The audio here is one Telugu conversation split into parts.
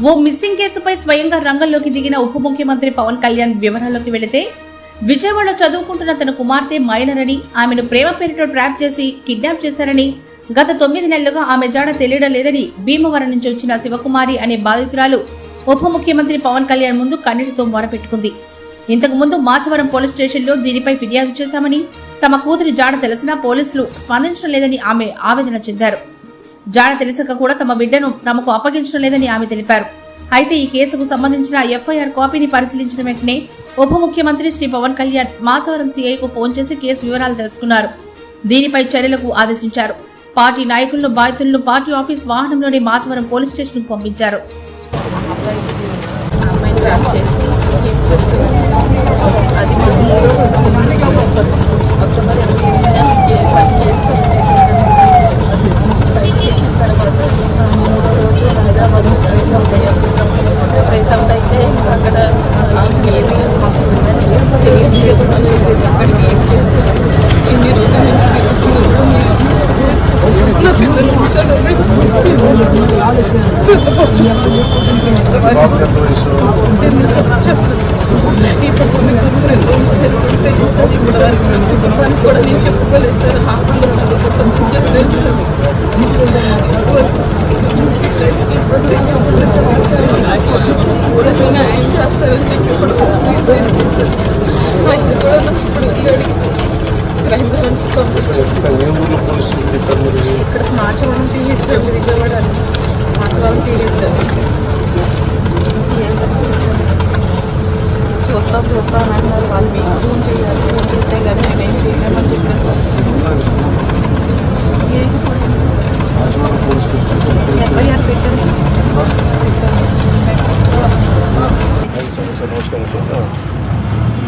ఓ మిస్సింగ్ కేసుపై స్వయంగా రంగంలోకి దిగిన ఉప ముఖ్యమంత్రి పవన్ కళ్యాణ్ వివరాల్లోకి వెళితే విజయవాడ చదువుకుంటున్న తన కుమార్తె మైనర్ అని ఆమెను ప్రేమ పేరుతో ట్రాప్ చేసి కిడ్నాప్ చేశారని గత తొమ్మిది నెలలుగా ఆమె జాడ తెలియడం లేదని భీమవరం నుంచి వచ్చిన శివకుమారి అనే బాధితురాలు ఉప ముఖ్యమంత్రి పవన్ కళ్యాణ్ ముందు కన్నీటితో మొరపెట్టుకుంది ఇంతకుముందు మాచవరం పోలీస్ స్టేషన్లో దీనిపై ఫిర్యాదు చేశామని తమ కూతురి జాడ తెలిసినా పోలీసులు స్పందించడం లేదని ఆమె ఆవేదన చెందారు. జాడ తెలిసక కూడా తమ బిడ్డను తమకు అప్పగించడం లేదని ఆమె తెలిపారు. అయితే ఈ కేసుకు సంబంధించిన ఎఫ్ఐఆర్ కాపీని పరిశీలించిన వెంటనే ఉప ముఖ్యమంత్రి శ్రీ పవన్ కళ్యాణ్ మాచవరం సీఐకు ఫోన్ చేసి కేసు వివరాలు తెలుసుకున్నారు. దీనిపై చర్యలకు ఆదేశించారు. పార్టీ నాయకులను బాధితులను పార్టీ ఆఫీస్ వాహనంలోని మాచవరం పోలీస్ స్టేషన్కు పంపించారు. ఈ పక్క మీ గురువు సార్ ఇప్పుడు వరకు నా కూడా నేను చెప్పుకోలేదు సార్ హాస్పిటల్లో చదువుకుంటాను క్రైమ్ బ్రాంచ్ పంపించారు ఏ ఊర్లో పోలీసులు ఇక్కడ మీరు ఇక్కడ మార్చవరం తీసేసారు విజయవాడ మార్చవరం తీసేసారు సీఎం గారికి చెప్పాను. చూస్తాం చూస్తాం అని అన్నారు వాళ్ళు మీకు ఫోన్ చేయాలి ఫోన్ చేస్తే కానీ మేమేం చేయలేమని చెప్పారు ఏది police Rajavada police station FIR పెట్టాను సార్ ఐదు సంవత్సరాలు నమస్కారం సార్ నా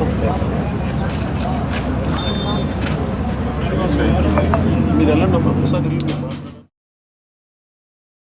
ఓకే. మీరు వెళ్ళండి అమ్మా ఒకసారి వెళ్ళి మీరు మాట్లాడండి.